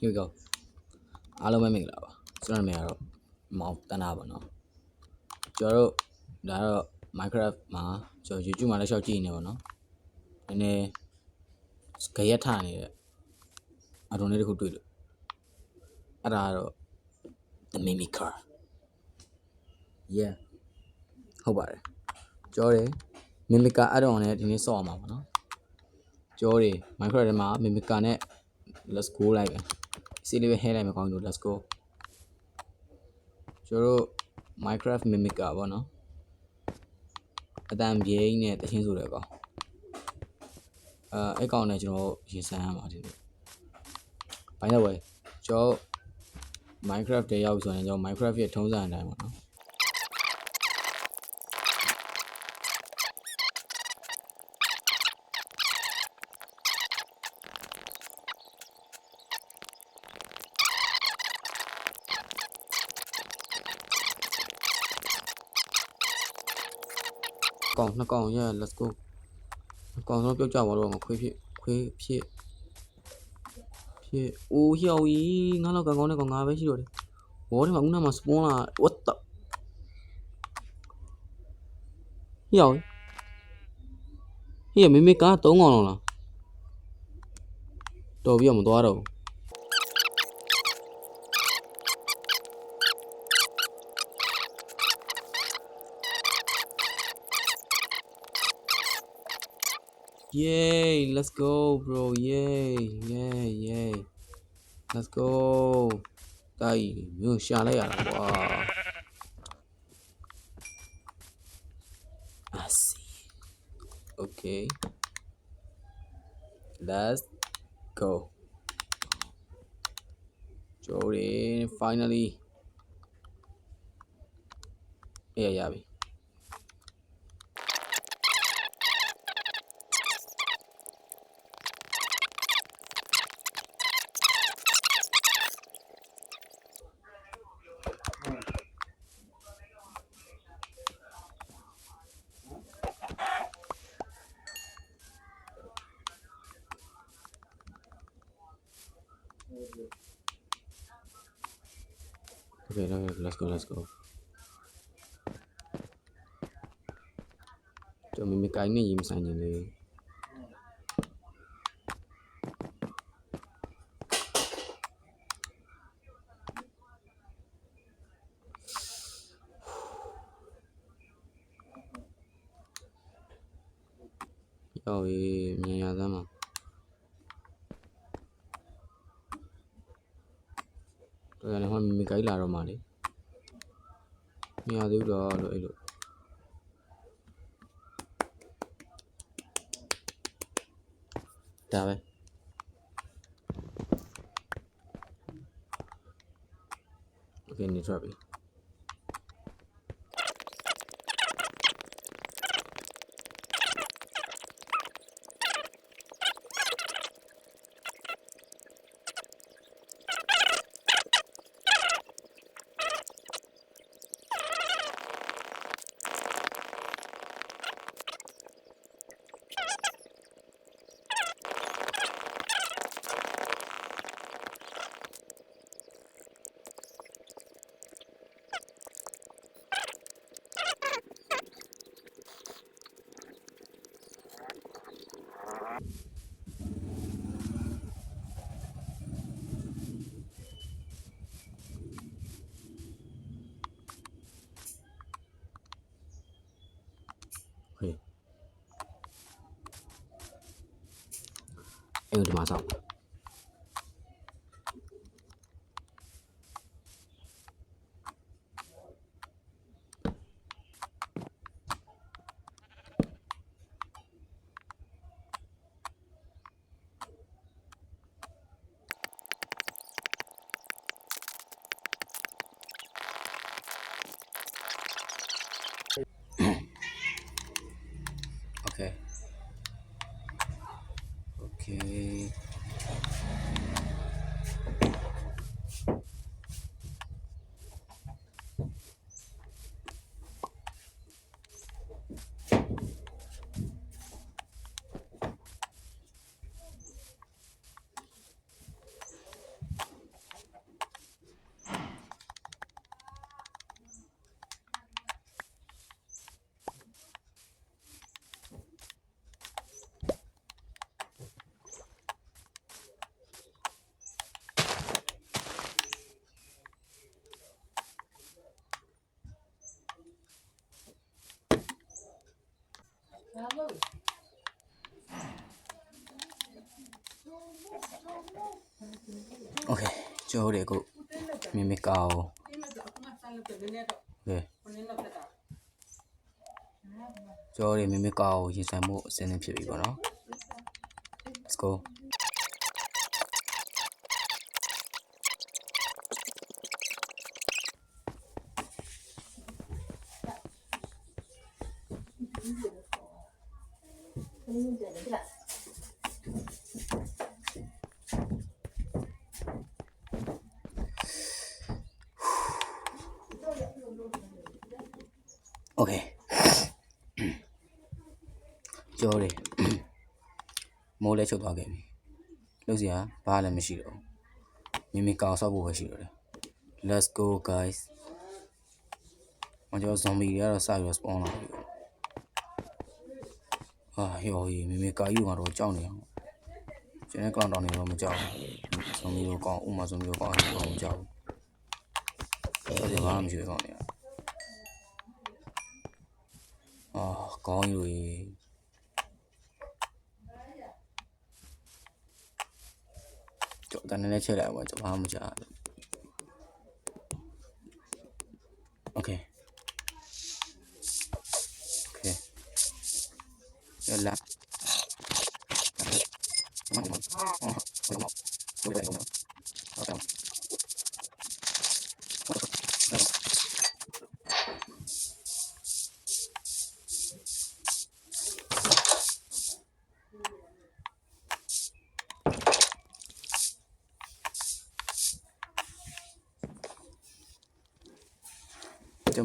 here we go အားလုံးပဲမင်္ဂလာပါကျွန်တော်နာမည်ကတော့မောင်တန်းတာပါနော်ကျွန်တော်တို့ဒါတော့ Minecraft မှာကျွန်တော် YouTube မှာလည်းရှောက်ကြည့်နေပါနော်နည်းနည်းကြရက်ထနေတဲ့အထုံးလေးတစ်ခုတွေ့လို့အဲ့ဒါကတော့ the mimicar yeah ဟုတ်ပါတယ်ကြောတယ် mimicar add-on နဲ့ဒီနေ့ဆော့အောင်ပါပါနော်ကြောတယ် Minecraft ထဲမှာ mimicar နဲ့ let's go လိုက်ပဲ စီလေးပဲဟဲလိုက်မယ်ကောင်းလို့ let's go ကျွန်တော်တို့ Minecraft mimicar ပေါ့နော်အတန်ပြင်းနဲ့တချင်းဆိုတဲ့ကောင်အဲအဲ့ကောင်နဲ့ကျွန်တော်ရင်ဆိုင်ရမှာဒီနေ့ဘိုင်းတော့ဝယ်ကျွန်တော် Minecraft တဲရောက်ဆိုရင်ကျွန်တော် Minecraft ရဲ့ထုံးစံအတိုင်းပေါ့နော် နှစ်ကောင် yeah let's go နှစ်ကောင်တော့ပြုတ်ကြပါတော့ငါခွေးဖြစ်ခွေးဖြစ်ဖြစ်အိုးဟျော်ကြီးငါတော့ကောင်ကောင်းတဲ့ကောင်ငါပဲရှိတော့တယ်ဘောဒီမှာဦးနာမှာ spawn လာ what the ဟျော်ဟေ့မမေကား3កောင်လုံးလားတော်ပြီးတော့မသွားတော့ဘူး Yay, let's go, bro. Yay, yay, yay. Let's go. တိုင်းမျိုးရှာလိုက်ရတာကွာ I see. Okay. Let's go. Jordan, finally. အေးရပြီ Okay, okay, let's go, let's go. ကျွန်တော်မမကိုင်းနဲ့ရင်မဆိုင်နေလေရောက်ရေမြန်ရသမ်းပါ တော်ရတယ်ဟောမမကိုင်းလာတော့မှလေမရသေးဘူးတော့လို့အဲ့လို ဒါပဲโอเคနေထွက်ပြီ အဲ့ဒီမှာစောင့်โโอเคကျိုးတွေကိုမင်းမကောင်းဟဲ့ကျော်ရီမင်းမကောင်းရင်ဆိုင်မှုအစင်းနေဖြစ်ပြီပေါ့နော် let's go တ်ကဲ့ကြောတယ်မိုးလည်းချုပ်သွားခဲ့ပြီလို့စရာဘာလည်းမရှိတော့ဘူးမိမိကောင်ဆော့ဖို့ပဲရှိတော့တယ် let's go guys မကျော် zombie တွေကတော့စပြီး spawn လာပြီဟာရောကြီးမိမိကာယူကတော့ကြောက်နေအောင်ကျွန်တော်ကောင်တောင်းနေတော့မကြောက်ဘူး zombie တို့ကောင်ဥမာ zombie တို့ကောင်တော့မကြောက်ဘူးအဲ့ဒါဘာမှမရှိတော့ကောင်နေရ တွေကအာကောင်းကြီးတွေကြောက်တန်းနေချက်လိုက်ပါကျွန်တော်ဘာမှမကြားဘူး Okay. Okay. Yalla. ကျွန်တော်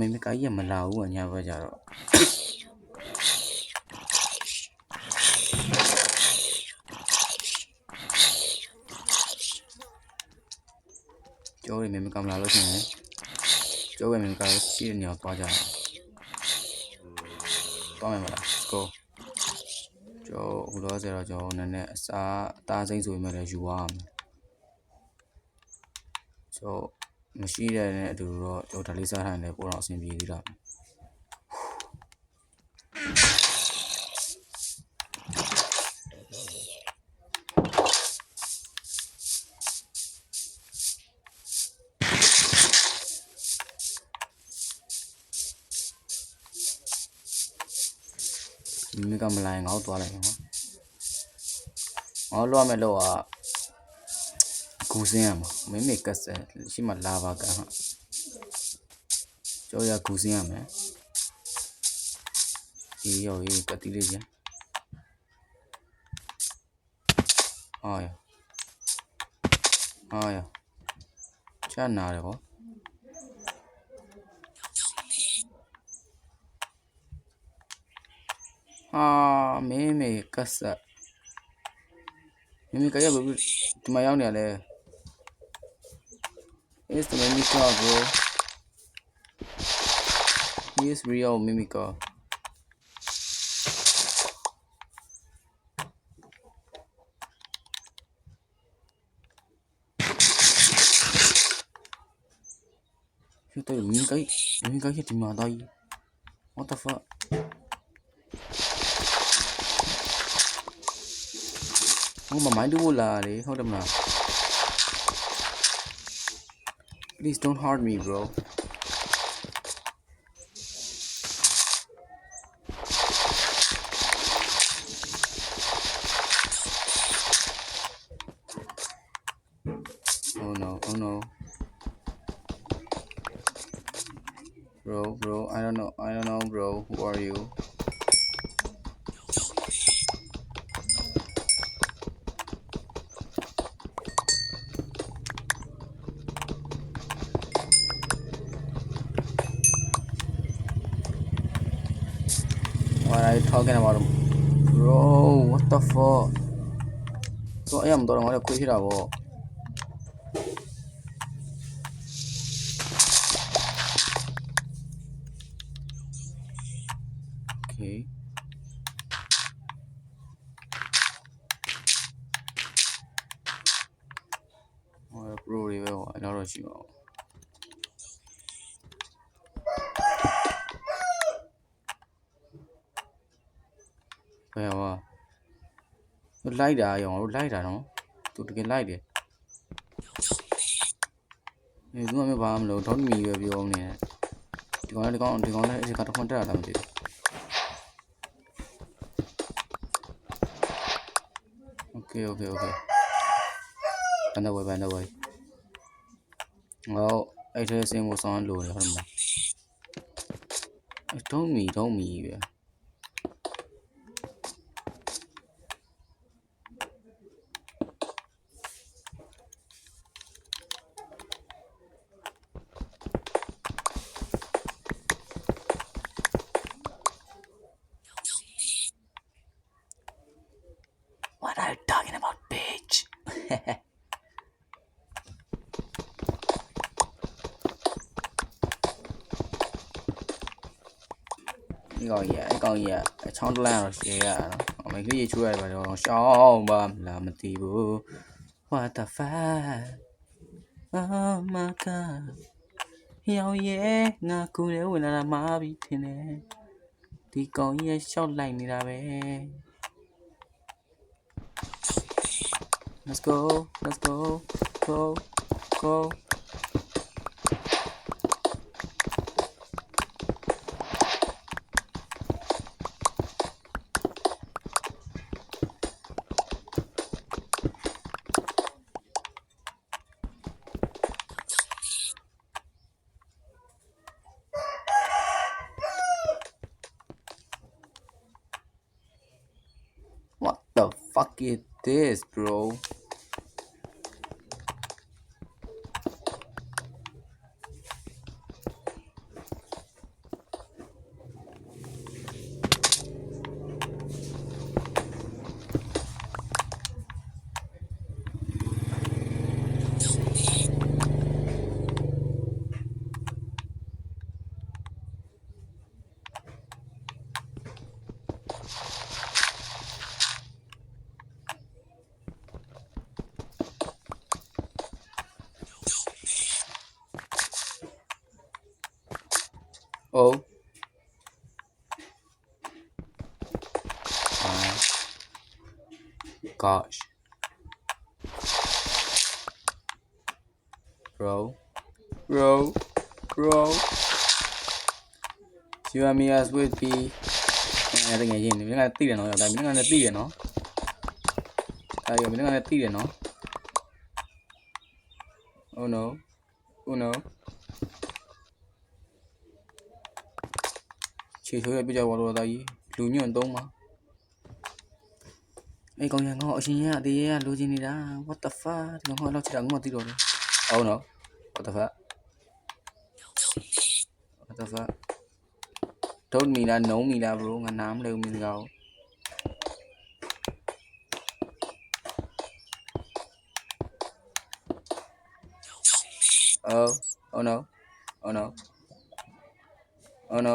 မင်းမကကြီးကမလာဘူးကညာဘက်ကြတော့ကျော်ရမင်းမကမလာလို့ရှိရင်ကျော်ရမင်းမကရှိတဲ့နေရာသွားကြတယ်သွားမယ်မလား Let's go ကျော်ဟိုတော့ဆရာကျော်နည်းနည်းအစာအသားစိမ့်ဆိုပေမဲ့လည်းယူရအောင်ကျော် မရှိတဲ့နဲ့အတူတော့ကျွန်တော်ဒါလေးစားထိုင်တယ်ပိုတော့အဆင်ပြေသေးတာမိကမလိုက်ငါ့ကိုသွားလိုက်နော်ငါ့လောရမယ်လို့က ကူစင်းရမှာမင်းမေကတ်ဆက်ရှိမှလာပါကန်ဟာကျော်ရကူစင်းရမယ်ဒီရောရေးကတိလေးချင်းအာရအာရချမ်းနာတယ်ဗောဟာမင်းမေကတ်ဆက်မင်းမေကရဘယ်ဒီမှာရောက်နေရလဲ Here's the Mimicar, bro. Here's real Mimicar. Chứ tôi đừng những cái, những cái mà đây. What the fuck? Không mà máy đu là để không đâm nào. Please don't hurt me, bro. Oh no, oh no. Bro, bro, I don't know, I don't know, bro. Who are you? Talking about? Bro, what the fuck? So I am the one who quit it. Okay. Oh, bro, တွေပဲဟောအဲ့တော့တော့ရှိပါဘူးဘယ်ဟော လိုက်တာရောငါတို့လိုက်တာနော် သူတကယ်လိုက်တယ်အဲသူကမဘာမလို့ဒေါက်မီရွယ်ပြောနေတယ်ဒီကောင်လည်းဒီကောင်ဒီကောင်လည်းအဲ့ဒီကတော့ခွန်တက်တာမသိဘူးโอเคโอเคโอเคဘန်တော့ဝယ်ဘန်တော့ဝယ်ဟောအဲ့ထဲစင်းကိုဆောင်းလို့ရတယ်ဟုတ်မလားအဲ့ဒေါက်မီဒေါက်မီပဲ ဒီကောင်ကြီးအဲ့ကောင်ကြီးအချောင်းတလန့်တော့ရှယ်ရတာနော်အမေကလေးရေချိုးရတယ်ပါတော့ရှောင်းပါမလားမသိဘူး What the fuck Oh my god ယောင်ရဲ့ငါကူရဲဝင်လာတာမားပြီထင်တယ်ဒီကောင်ကြီးရဲ့ရှော့လိုက်နေတာပဲ Let's go let's go go go fuck it, this bro gosh bro bro bro you and me as with be အဲ့ဒါငယ်ချင်းမင်းကတိတယ်နော်ဒါမင်းကလည်းတိတယ်နော်အဲ့ရမင်းကလည်းတိတယ်နော် oh no oh no ခြေထိုးရပြကြပါတော့တာကြီးလူညွန့်သုံးပါ အဲ့ကောင်ရငေါအရှင်ရအသေးရလိုချင်နေတာ what the fuck ဒီကောင်ကတော့ချစ်တာငါမသိတော့ဘူးဟုတ်နော် what the fuck what the fuck ဒုတ်မီလားနုံမီလား bro ငါနားမလဲဘူးမင်းကောင်အော် oh no oh no oh no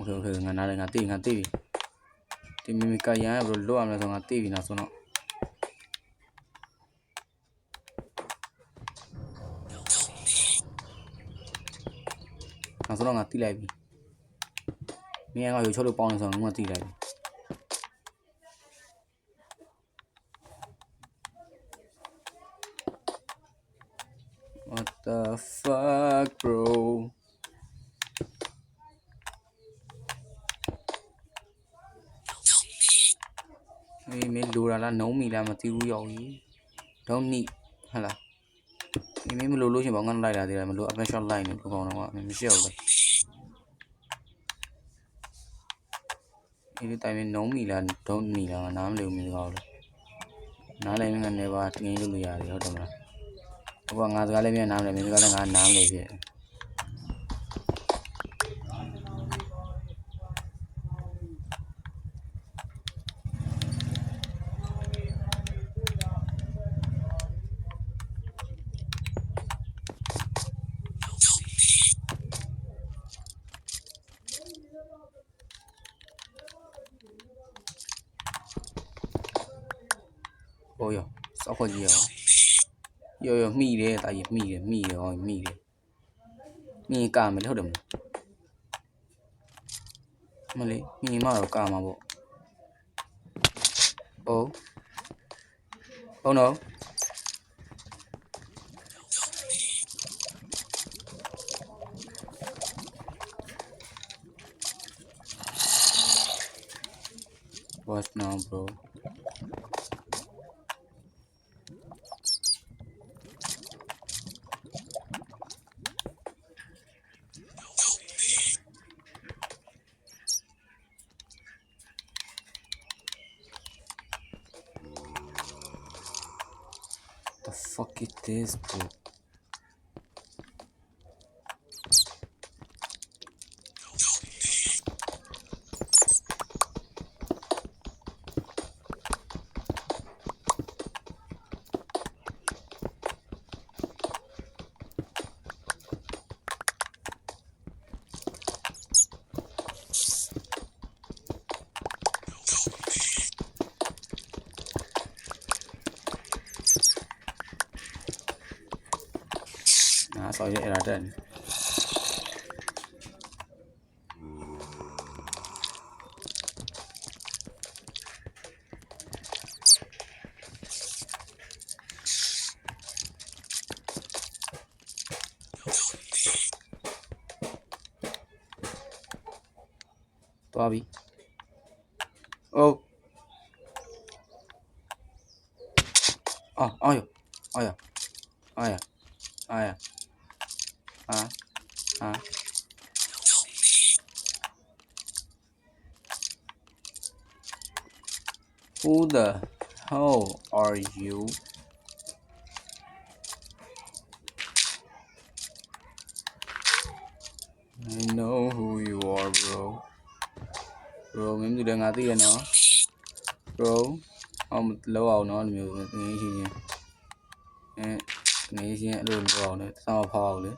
โอเคโอเคငါနားလည်းငါသိငါသိပြီဒီမီမီကရန်ဘယ်လိုလုပ်ရမလဲဆိုငါသိပြီနောက်ဆုံးတော့ နောက်ဆုံးတော့ငါတိလိုက်ပြီမင်းကငါရုပ်ချုပ်လို့ပေါင်းနေဆိုတော့ငါတိလိုက်ပြီ What the fuck bro မင်းမင်းလိုတာလားနုံးမီလားမသိဘူးရောက်ကြီး don't need ဟဟလားမင်းမင်းမလိုလို့ရှရင်ဘာငါလိုက်တာသေးတယ်မလို open shot လိုက်နေဘကောင်းတော့ကမင်းမရှိအောင်ပဲဒီတိုင်းမင်းနုံးမီလား don't မီလားငါနားမလည်ဘူးမင်းကောင်းလို့နားလည်းငါနေပါတင်းလို့လို့ရတယ်ဟုတ်တယ်မလားဟိုကငါစကားလည်းမြန်နားမလဲမင်းစကားလည်းငါနားမလဲဖြစ်ဟိုရော စောက်ခွက်ကြီးရောရောရောမိတယ်တာကြီးမိတယ်မိတယ်ဟောမိတယ်မြင်ကာမယ်လေဟုတ်တယ်မလားမလေးမြင်မတော့ကာမှာပေါ့ဟုတ်ဟုတ်နော် What now, bro? The fuck is this, bro? So, yun natin. À. Who the hell are you? I know who you are, bro. Bro, mím từ đường ngã tiền nó. Bro, ông lâu ảo nó nhiều nghĩ gì nhỉ? Ê, nghĩ gì nhỉ? Đồn vào nữa, sao mà phò nữa?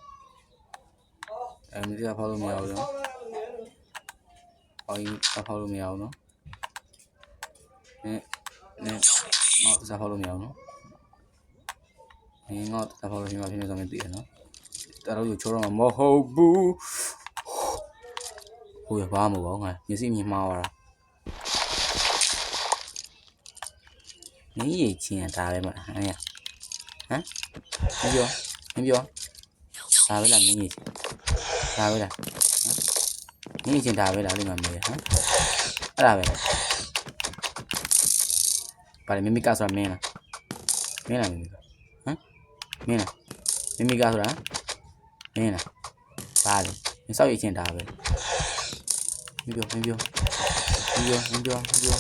Em đi ra phò mèo nữa. Phò ra phò mèo nữa. Nè, nè, ngọt ra phò mèo nữa. Nè, ngọt ra phò mèo thì nó ra mình tiền nó. Ta đâu อยู่ chỗ mà mò hô bu. Ui, ba mà bảo ngài, như gì nhìn mau à? မင်းရချင်းဒါပဲမလားဟမ်ရဟမ်မပြောမပြော ဒါပဲလားမင်းရချင်းဒါပဲလားဟမ်မင်းရချင်းဒါပဲလားလိမ့်မှာမေးဟမ်အဲ့ဒါပဲလားပါလေမမီကာဆိုတာမင်းလားမင်းလားမမီကာဟမ်မင်းလားမမီကာဆိုတာမင်းလားပါလေမင်းစောက်ရချင်းဒါပဲမပြောမပြောမပြောမပြောမပြော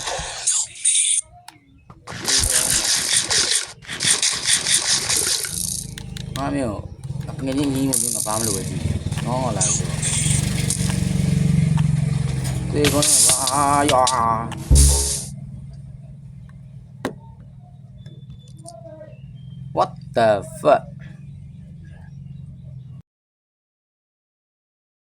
ငါမျိုး ငယ်ချင်းညီးမလို့ငါဘာမလို့ပဲကြည့်ငေါလာပြီတေကောဘာယာ What the fuck